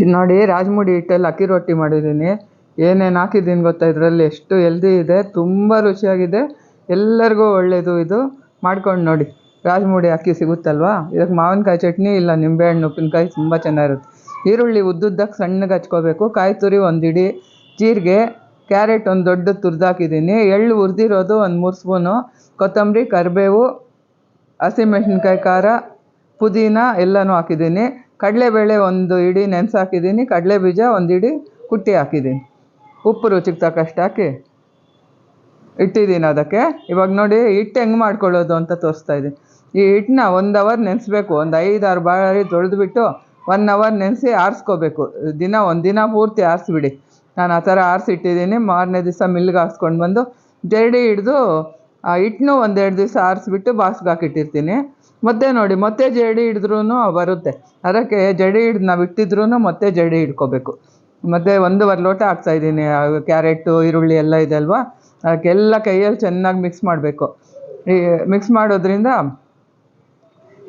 ಇದು ನೋಡಿ ರಾಜಮುಡಿ ಹಿಟ್ಟಲ್ಲಿ ಅಕ್ಕಿ ರೊಟ್ಟಿ ಮಾಡಿದ್ದೀನಿ. ಏನೇನು ಹಾಕಿದ್ದೀನಿ ಗೊತ್ತಾ ಇದರಲ್ಲಿ? ಎಷ್ಟು ಹೆಲ್ದಿ ಇದೆ, ತುಂಬ ರುಚಿಯಾಗಿದೆ. ಎಲ್ಲರಿಗೂ ಒಳ್ಳೆಯದು ಇದು. ಮಾಡ್ಕೊಂಡು ನೋಡಿ. ರಾಜಮುಡಿ ಅಕ್ಕಿ ಸಿಗುತ್ತಲ್ವಾ? ಇದಕ್ಕೆ ಮಾವಿನಕಾಯಿ ಚಟ್ನಿ ಇಲ್ಲ, ನಿಂಬೆಹಣ್ಣು, ಉಪ್ಪಿನಕಾಯಿ ತುಂಬ ಚೆನ್ನಾಗಿರುತ್ತೆ. ಈರುಳ್ಳಿ ಉದ್ದುದ್ದಕ್ಕೆ ಸಣ್ಣಗೆ ಹಚ್ಕೋಬೇಕು. ಕಾಯಿ ತುರಿ ಒಂದು ಇಡಿ ಜೀರಿಗೆ, ಕ್ಯಾರೆಟ್ ಒಂದು ದೊಡ್ಡ ತುರಿದಾಕಿದ್ದೀನಿ ಎಳ್ಳು ಹುರಿದಿರೋದು ಒಂದು ಮೂರು ಸ್ಪೂನು. ಕೊತ್ತಂಬರಿ, ಕರಿಬೇವು, ಹಸಿಮೆಣ್ಸಿನ್ಕಾಯಿ ಖಾರ, ಪುದೀನ ಎಲ್ಲನೂ ಹಾಕಿದ್ದೀನಿ. ಕಡಲೆಬೇಳೆ ಒಂದು ಹಿಡಿ ನೆನೆಸಿ ಹಾಕಿದ್ದೀನಿ ಕಡಲೆ ಬೀಜ ಒಂದು ಹಿಡಿ ಕುಟ್ಟಿ ಹಾಕಿದ್ದೀನಿ. ಉಪ್ಪು ರುಚಿಗೆ ತಕ್ಕಷ್ಟು ಹಾಕಿ ಇಟ್ಟಿದ್ದೀನಿ ಅದಕ್ಕೆ. ಇವಾಗ ನೋಡಿ ಹಿಟ್ಟು ಹೆಂಗೆ ಮಾಡ್ಕೊಳ್ಳೋದು ಅಂತ ತೋರಿಸ್ತಾ ಇದ್ದೀನಿ ಈ ಹಿಟ್ಟನ್ನ ಒಂದು ಅವರ್ ನೆನೆಸ್ಬೇಕು, ಒಂದು ಐದಾರು ಬಾರಿ ತೊಳೆದುಬಿಟ್ಟು ಒನ್ ಅವರ್ ನೆನೆಸಿ ಆರಿಸ್ಕೋಬೇಕು. ದಿನ ಒಂದು ದಿನ ಪೂರ್ತಿ ಆರಿಸ್ಬಿಡಿ. ನಾನು ಆ ಥರ ಆರಿಸಿಟ್ಟಿದ್ದೀನಿ. ಮಾರನೇ ದಿವಸ ಮಿಲ್ಗೆ ಹಾಕ್ಸ್ಕೊಂಡು ಬಂದು ಜರಡಿ ಹಿಡಿದು ಆ ಹಿಟ್ಟನ್ನೂ ಒಂದೆರಡು ದಿವಸ ಆರಿಸ್ಬಿಟ್ಟು ಬಾಸ್ಗೆ ಹಾಕಿಟ್ಟಿರ್ತೀನಿ ಮತ್ತೆ ನೋಡಿ, ಮತ್ತೆ ಜಡಿ ಹಿಡಿದ್ರೂ ಬರುತ್ತೆ. ಅದಕ್ಕೆ ಜಡಿ ಹಿಡ್ದು ನಾವು ಇಟ್ಟಿದ್ರೂ ಮತ್ತೆ ಜಡಿ ಹಿಡ್ಕೋಬೇಕು. ಮತ್ತೆ ಒಂದೂವರೆ ಲೋಟ ಹಾಕ್ತಾಯಿದ್ದೀನಿ ಕ್ಯಾರೆಟು, ಈರುಳ್ಳಿ ಎಲ್ಲ ಇದೆ ಅಲ್ವಾ? ಅದಕ್ಕೆಲ್ಲ ಕೈಯಲ್ಲಿ ಚೆನ್ನಾಗಿ ಮಿಕ್ಸ್ ಮಾಡಬೇಕು. ಮಿಕ್ಸ್ ಮಾಡೋದ್ರಿಂದ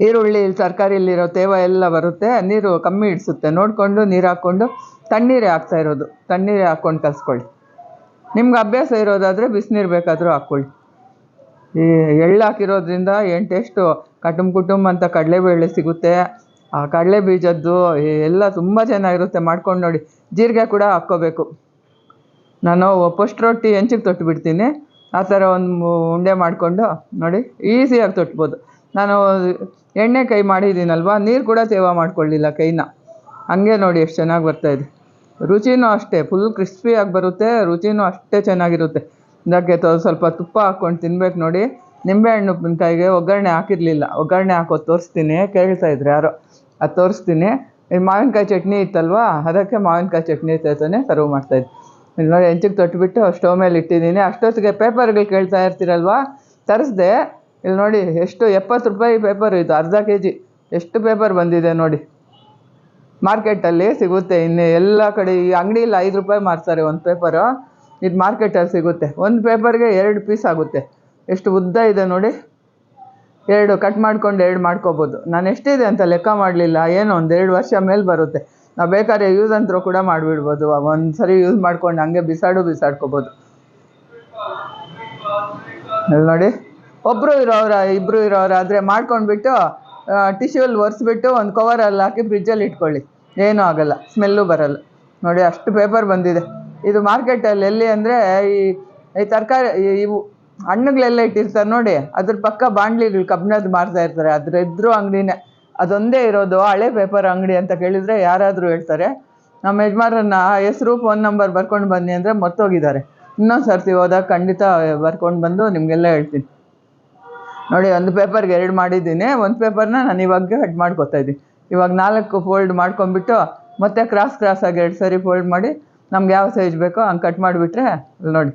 ಈರುಳ್ಳಿ ತರಕಾರಿಲಿರೋ ತೇವ ಎಲ್ಲ ಬರುತ್ತೆ, ನೀರು ಕಮ್ಮಿ ಇಡಿಸುತ್ತೆ ನೋಡಿಕೊಂಡು ನೀರು ಹಾಕ್ಕೊಂಡು ತಣ್ಣೀರೇ ಹಾಕ್ತಾ ಇರೋದು. ತಣ್ಣೀರೇ ಹಾಕ್ಕೊಂಡು ಕಲ್ಸ್ಕೊಳ್ಳಿ. ನಿಮ್ಗೆ ಅಭ್ಯಾಸ ಇರೋದಾದರೆ ಬಿಸಿನೀರು ಬೇಕಾದರೂ ಹಾಕ್ಕೊಳ್ಳಿ. ಈ ಎಳ್ಳು ಹಾಕಿರೋದ್ರಿಂದ ಏನು ಟೇಸ್ಟು ಕಟುಮ್ ಕುಟುಂಬ ಅಂತ ಕಡಲೆಬೇಳೆ ಸಿಗುತ್ತೆ. ಆ ಕಡಲೆ ಬೀಜದ್ದು ಎಲ್ಲ ತುಂಬ ಚೆನ್ನಾಗಿರುತ್ತೆ. ಮಾಡ್ಕೊಂಡು ನೋಡಿ. ಜೀರಿಗೆ ಕೂಡ ಹಾಕ್ಕೋಬೇಕು. ನಾನು ಪಸ್ಟ್ ರೊಟ್ಟಿ ಹೆಂಚಿಗೆ ತೊಟ್ಬಿಡ್ತೀನಿ. ಆ ಥರ ಒಂದು ಉಂಡೆ ಮಾಡಿಕೊಂಡು ನೋಡಿ ಈಸಿಯಾಗಿ ತೊಟ್ಬೋದು. ನಾನು ಎಣ್ಣೆ ಕೈ ಮಾಡಿದ್ದೀನಲ್ವ? ನೀರು ಕೂಡ ತೇವ ಮಾಡ್ಕೊಳ್ಳಿಲ್ಲ ಕೈನ. ಹಂಗೆ ನೋಡಿ ಎಷ್ಟು ಚೆನ್ನಾಗಿ ಬರ್ತಾಯಿದೆ ರುಚಿನೂ ಅಷ್ಟೇ. ಫುಲ್ ಕ್ರಿಸ್ಪಿಯಾಗಿ ಬರುತ್ತೆ. ರುಚಿನೂ ಅಷ್ಟೇ ಚೆನ್ನಾಗಿರುತ್ತೆ. ಇದಕ್ಕೆ ಸ್ವಲ್ಪ ತುಪ್ಪ ಹಾಕ್ಕೊಂಡು ತಿನ್ಬೇಕು ನೋಡಿ. ನಿಂಬೆಹಣ್ಣು ಉಪ್ಪಿನಕಾಯಿಗೆ ಒಗ್ಗರಣೆ ಹಾಕಿರಲಿಲ್ಲ. ಒಗ್ಗರಣೆ ಹಾಕೋದು ತೋರಿಸ್ತೀನಿ. ಕೇಳ್ತಾ ಇದ್ರು ಯಾರೋ? ಅದು ತೋರಿಸ್ತೀನಿ. ಈ ಮಾವಿನಕಾಯಿ ಚಟ್ನಿ ಇತ್ತಲ್ವಾ? ಅದಕ್ಕೆ ಮಾವಿನಕಾಯಿ ಚಟ್ನಿ ಜೊತೆನೇ ಸರ್ವ್ ಮಾಡ್ತಾಯಿದ್ದೆ ಇಲ್ಲಿ ನೋಡಿ ಹೆಂಚಿಗೆ ತೊಟ್ಬಿಟ್ಟು ಸ್ಟವ್ ಮೇಲೆ ಇಟ್ಟಿದ್ದೀನಿ. ಅಷ್ಟೊತ್ತಿಗೆ ಪೇಪರ್ಗಳು ಕೇಳ್ತಾ ಇರ್ತೀರಲ್ವಾ? ತರಿಸ್ದೆ. ಇಲ್ಲಿ ನೋಡಿ ಎಷ್ಟು ಎಪ್ಪತ್ತು ರೂಪಾಯಿ ಪೇಪರ್ ಇದು, ಅರ್ಧ ಕೆ ಜಿ ಎಷ್ಟು ಪೇಪರ್ ಬಂದಿದೆ ನೋಡಿ. ಮಾರ್ಕೆಟಲ್ಲಿ ಸಿಗುತ್ತೆ. ಇನ್ನು ಎಲ್ಲ ಕಡೆ ಈ ಅಂಗಡಿಯಲ್ಲಿ ಐದು ರೂಪಾಯಿ ಮಾರ್ತಾರೆ ಒಂದು ಪೇಪರು. ಇದು ಮಾರ್ಕೆಟಲ್ಲಿ ಸಿಗುತ್ತೆ. ಒಂದು ಪೇಪರ್ಗೆ ಎರಡು ಪೀಸ್ ಆಗುತ್ತೆ. ಎಷ್ಟು ಉದ್ದ ಇದೆ ನೋಡಿ. ಎರಡು ಕಟ್ ಮಾಡ್ಕೊಂಡು ಎರಡು ಮಾಡ್ಕೋಬೋದು. ನಾನು ಎಷ್ಟಿದೆ ಅಂತ ಲೆಕ್ಕ ಮಾಡಲಿಲ್ಲ. ಏನು ಒಂದು ಎರಡು ವರ್ಷ ಮೇಲೆ ಬರುತ್ತೆ. ನಾವು ಬೇಕಾದ್ರೆ ಯೂಸ್ ಅಂತರೂ ಕೂಡ ಮಾಡಿಬಿಡ್ಬೋದು. ಒಂದು ಸರಿ ಯೂಸ್ ಮಾಡ್ಕೊಂಡು ಹಂಗೆ ಬಿಸಾಡು ಬಿಸಾಡ್ಕೋಬೋದು. ನೋಡಿ. ಒಬ್ಬರು ಇರೋರ ಇಬ್ಬರು ಇರೋರಾದರೆ ಮಾಡ್ಕೊಂಡ್ಬಿಟ್ಟು ಟಿಶ್ಯೂಲ್ಲಿ ಒರೆಸ್ಬಿಟ್ಟು ಒಂದು ಕವರಲ್ಲಿ ಹಾಕಿ ಫ್ರಿಜ್ಜಲ್ಲಿ ಇಟ್ಕೊಳ್ಳಿ. ಏನೂ ಆಗಲ್ಲ. ಸ್ಮೆಲ್ಲು ಬರಲ್ಲ. ನೋಡಿ, ಅಷ್ಟು ಪೇಪರ್ ಬಂದಿದೆ. ಇದು ಮಾರ್ಕೆಟಲ್ಲಿ ಎಲ್ಲಿ ಅಂದರೆ ಈ ಈ ತರಕಾರಿ ಇವು ಹಣ್ಣುಗಳೆಲ್ಲ ಇಟ್ಟಿರ್ತಾರೆ ನೋಡಿ. ಅದ್ರ ಪಕ್ಕ ಬಾಂಡ್ಲಿಗಳು ಕಬ್ಬಿಣದ್ದು ಮಾರ್ತಾ ಇರ್ತಾರೆ. ಅದ್ರ ಎದುರು ಅಂಗಡಿನೇ. ಅದೊಂದೇ ಇರೋದು. ಹಳೆ ಪೇಪರ್ ಅಂಗಡಿ ಅಂತ ಕೇಳಿದರೆ ಯಾರಾದರೂ ಹೇಳ್ತಾರೆ. ನಮ್ಮ ಯಜಮಾನ ಹೆಸರು ಫೋನ್ ನಂಬರ್ ಬರ್ಕೊಂಡು ಬನ್ನಿ ಅಂದರೆ ಮರ್ತೋಗಿದ್ದಾರೆ. ಇನ್ನೊಂದು ಸರ್ತಿ ಹೋದಾಗ ಖಂಡಿತ ಬರ್ಕೊಂಡು ಬಂದು ನಿಮಗೆಲ್ಲ ಹೇಳ್ತೀನಿ. ನೋಡಿ, ಒಂದು ಪೇಪರ್ಗೆ ಎರಡು ಮಾಡಿದ್ದೀನಿ. ಒಂದು ಪೇಪರ್ನ ನಾನು ಇವಾಗ ಕಟ್ ಮಾಡ್ಕೊತಾ ಇದ್ದೀನಿ. ಇವಾಗ ನಾಲ್ಕು ಫೋಲ್ಡ್ ಮಾಡ್ಕೊಂಡ್ಬಿಟ್ಟು ಮತ್ತೆ ಕ್ರಾಸ್ ಕ್ರಾಸ್ ಆಗಿ ಎರಡು ಸರಿ ಫೋಲ್ಡ್ ಮಾಡಿ ನಮ್ಗೆ ಯಾವ ಸೈಜ್ ಬೇಕೋ ಹಂಗೆ ಕಟ್ ಮಾಡಿಬಿಟ್ರೆ ಅಲ್ಲಿ ನೋಡಿ,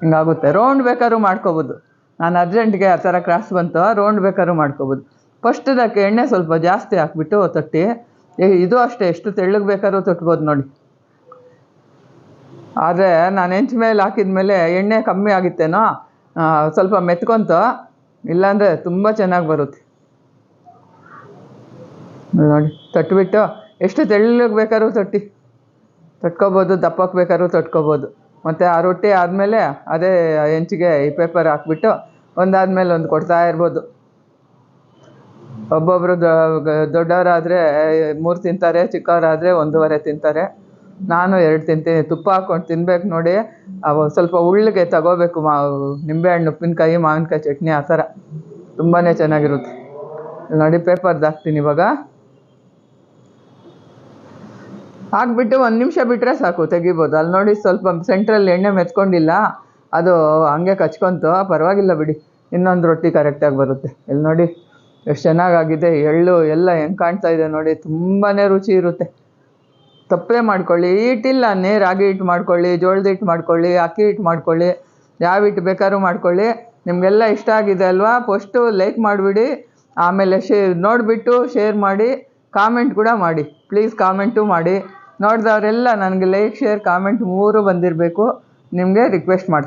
ಹಿಂಗಾಗುತ್ತೆ. ರೌಂಡ್ ಬೇಕಾದ್ರೂ ಮಾಡ್ಕೋಬೋದು. ನಾನು ಅರ್ಜೆಂಟ್ಗೆ ಆ ಥರ ಕ್ರಾಸ್ ಬಂತು ರೌಂಡ್ ಬೇಕಾದ್ರೂ ಮಾಡ್ಕೋಬೋದು. ಫಸ್ಟ್ದಕ್ಕೆ ಎಣ್ಣೆ ಸ್ವಲ್ಪ ಜಾಸ್ತಿ ಹಾಕ್ಬಿಟ್ಟು ತಟ್ಟಿ. ಇದು ಅಷ್ಟೇ, ಎಷ್ಟು ತೆಳ್ಳಗೆ ಬೇಕಾದ್ರೂ ತೊಟ್ಬೋದು ನೋಡಿ. ಆದರೆ ನಾನು ಹೆಂಚ ಮೇಲೆ ಹಾಕಿದ ಮೇಲೆ ಎಣ್ಣೆ ಕಮ್ಮಿ ಆಗಿತ್ತೇನೋ ಸ್ವಲ್ಪ ಮೆತ್ಕೊಂತು, ಇಲ್ಲಾಂದರೆ ತುಂಬ ಚೆನ್ನಾಗಿ ಬರುತ್ತೆ. ನೋಡಿ, ತಟ್ಬಿಟ್ಟು ಎಷ್ಟು ತೆಳ್ಳಗೆ ಬೇಕಾದ್ರೂ ತೊಟ್ಟಿ. ತೊಟ್ಕೋಬೋದು ದಪ್ಪಕ್ಕೆ ಬೇಕಾದ್ರೂ ತೊಟ್ಕೋಬೋದು. ಮತ್ತು ಆ ರೊಟ್ಟಿ ಆದಮೇಲೆ ಅದೇ ಹೆಂಚಿಗೆ ಈ ಪೇಪರ್ ಹಾಕ್ಬಿಟ್ಟು ಒಂದಾದ್ಮೇಲೆ ಒಂದು ಕೊಡ್ತಾ ಇರ್ಬೋದು. ಒಬ್ಬೊಬ್ಬರು ದೊಡ್ಡವರಾದರೆ ಮೂರು ತಿಂತಾರೆ, ಚಿಕ್ಕವರಾದರೆ ಒಂದೂವರೆ ತಿಂತಾರೆ. ನಾನು ಎರಡು ತಿಂತೀನಿ, ತುಪ್ಪ ಹಾಕ್ಕೊಂಡು ತಿನ್ಬೇಕು ನೋಡಿ. ಅವು ಸ್ವಲ್ಪ ಉಳ್ಳಿಗೆ ತಗೋಬೇಕು, ಮಾ, ನಿಂಬೆಹಣ್ಣು, ಉಪ್ಪಿನಕಾಯಿ, ಮಾವಿನಕಾಯಿ ಚಟ್ನಿ ಆ ಥರ. ತುಂಬಾ ಚೆನ್ನಾಗಿರುತ್ತೆ. ನೋಡಿ ಪೇಪರ್ದು ಹಾಕ್ತೀನಿ ಇವಾಗ. ಹಾಕ್ಬಿಟ್ಟು ಒಂದು ನಿಮಿಷ ಬಿಟ್ಟರೆ ಸಾಕು, ತೆಗಿಬೋದು. ಅಲ್ಲಿ ನೋಡಿ ಸ್ವಲ್ಪ ಸೆಂಟ್ರಲ್ಲಿ ಎಣ್ಣೆ ಮೆತ್ಕೊಂಡಿಲ್ಲ, ಅದು ಹಂಗೆ ಕಚ್ಕೊಂತು. ಪರವಾಗಿಲ್ಲ ಬಿಡಿ, ಇನ್ನೊಂದು ರೊಟ್ಟಿ ಕರೆಕ್ಟಾಗಿ ಬರುತ್ತೆ. ಇಲ್ಲಿ ನೋಡಿ, ಎಷ್ಟು ಚೆನ್ನಾಗಾಗಿದೆ, ಎಳ್ಳು ಎಲ್ಲ ಹೆಂಗೆ ಕಾಣ್ತಾ ಇದೆ ನೋಡಿ ತುಂಬಾ ರುಚಿ ಇರುತ್ತೆ. ತಪ್ಪೇ ಮಾಡ್ಕೊಳ್ಳಿ ಹಿಟ್ಟಿಲ್ಲ ರಾಗಿ ಹಿಟ್ಟು ಮಾಡ್ಕೊಳ್ಳಿ, ಜೋಳದ ಹಿಟ್ಟು ಮಾಡ್ಕೊಳ್ಳಿ, ಅಕ್ಕಿ ಹಿಟ್ಟು ಮಾಡ್ಕೊಳ್ಳಿ, ಯಾವ ಹಿಟ್ಟು ಬೇಕಾದ್ರೂ ಮಾಡ್ಕೊಳ್ಳಿ. ನಿಮಗೆಲ್ಲ ಇಷ್ಟ ಆಗಿದೆ ಅಲ್ವಾ? ಫಸ್ಟು ಲೈಕ್ ಮಾಡಿಬಿಡಿ. ಆಮೇಲೆ ಶೇ, ನೋಡಿಬಿಟ್ಟು ಶೇರ್ ಮಾಡಿ. ಕಾಮೆಂಟ್ ಕೂಡ ಮಾಡಿ. ಪ್ಲೀಸ್ ಕಾಮೆಂಟು ಮಾಡಿ. ನೋಡಿದವರೆಲ್ಲ ನನಗೆ ಲೈಕ್ ಶೇರ್ ಕಾಮೆಂಟ್ ಮೂರು ಬಂದಿರಬೇಕು. ನಿಮಗೆ ರಿಕ್ವೆಸ್ಟ್ ಮಾಡ್ತೀನಿ.